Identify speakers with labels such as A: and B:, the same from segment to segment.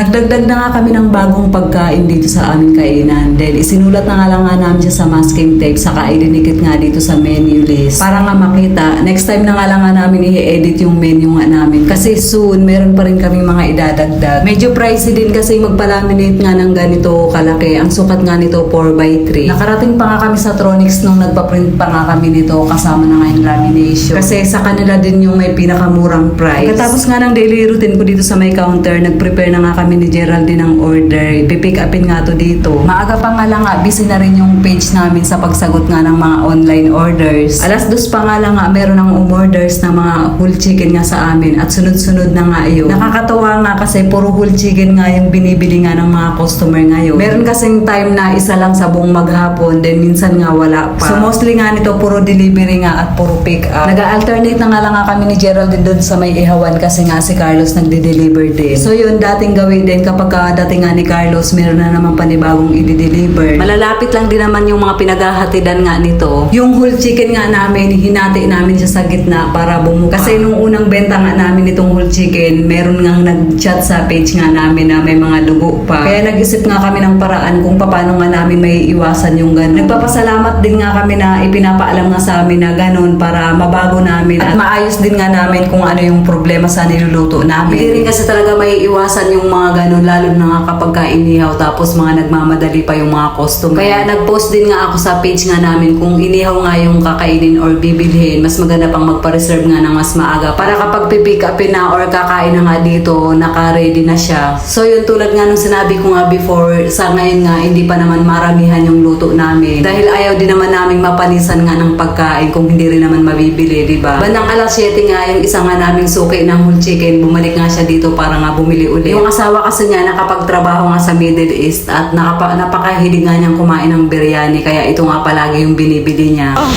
A: Nagdagdag na nga kami ng bagong pagkain dito sa aming kainan. Dahil isinulat na nga lang nga namin siya sa masking tape saka idinikit nga dito sa menu list. Para nga makita, next time na nga lang nga namin i-edit yung menu nga namin. Kasi soon, meron pa rin kaming mga idadagdag. Medyo pricey din kasi magpalaminate nga ng ganito kalaki. Ang sukat nga nito 4x3. Nakarating pa nga kami sa Tronix nung nagpa-print pa nga kami nito kasama na nga yung lamination. Kasi sa kanila din yung may pinakamurang price. Katapos nga ng daily routine ko dito sa may counter, nag-prepare na nga kami ni Geraldine ng order. Pipick upin nga to dito. Maaga pa nga lang nga, busy na rin yung page namin sa pagsagot nga ng mga online orders. Alas dos pa nga lang nga, meron ng umorders ng mga whole chicken nga sa amin at sunod-sunod na nga yun. Nakakatawa nga kasi puro whole chicken nga yung binibili nga ng mga customer ngayon. Meron kasing time na isa lang sa buong maghapon, then minsan nga wala pa. So mostly nga nito puro delivery nga at puro pick up. Nag-alternate na nga lang nga kami ni Geraldine doon sa may ihawan kasi nga si Carlos nagde-deliver din. So yun, dating gawin din kapag ka dating nga ni Carlos, meron na naman panibagong i-deliver. Malalapit lang din naman yung mga pinaghahatidan nga nito. Yung whole chicken nga namin, hinati namin siya sa gitna para bumuka. Kasi nung unang benta nga namin itong whole chicken, meron nga nag-chat sa page nga namin na may mga dugo pa. Kaya nag-isip nga kami ng paraan kung paano nga namin may iwasan yung ganun. Nagpapasalamat din nga kami na ipinapaalam nga sa amin na ganun para mabago namin at maayos din nga namin kung ano yung problema sa niluluto namin. Hindi rin kasi talaga may iwasan yung mga ganun lalo na kapag kainihaw tapos mga nagmamadali pa yung mga customer. Kaya nag-post din nga ako sa page nga namin kung inihaw nga yung kakainin or bibilhin, mas maganda pang magpa-reserve nga ng mas maaga para kapag pipick upin na or kakain na nga dito, naka-ready na siya. So yun tulad nga nung sinabi ko nga before, sa ngayon nga hindi pa naman maramihan yung luto namin. Dahil ayaw din naman namin mapanisan nga ng pagkain kung hindi rin naman mabibili, di ba? Bandang alas 7 nga yung isa nga naming suki ng whole chicken, bumalik nga siya dito para nga bumili ulit. Yung asawa kasi niya nakapagtrabaho nga sa Middle East at nakapa, napakahilig nga niyang kumain ng biryani kaya ito nga palagi yung binibili niya.
B: Oh,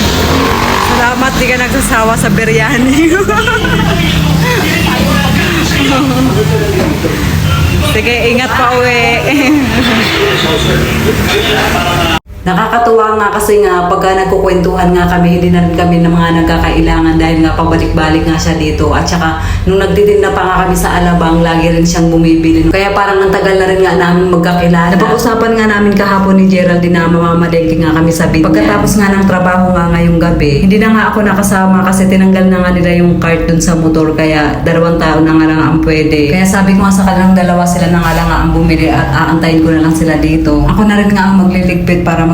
B: salamat di ka nagsasawa sa biryani. Sige, ingat pa uwi.
A: Nakakatuwa nga kasi nga pagka nagkukwentuhan nga kami, hindi na rin kami ng mga nagkakailangan dahil nga pabalik-balik nga siya dito. At saka nung nagtitinda pa nga kami sa Alabang, lagi rin siyang bumibili. Kaya parang ang tagal na rin nga namin magkakilala. Napag-usapan nga namin kahapon ni Geraldine na mamamalengke nga kami sa Binyan. Pagkatapos nga ng trabaho nga ngayong gabi, hindi na nga ako nakasama kasi tinanggal na nga nila yung cart dun sa motor kaya dalawang tao na nga lang ang pwede. Kaya sabi ko nga sa kanilang dalawa sila na nga lang ang bumili at aantayin ko na lang sila dito. Ako na rin nga ang magliligpit para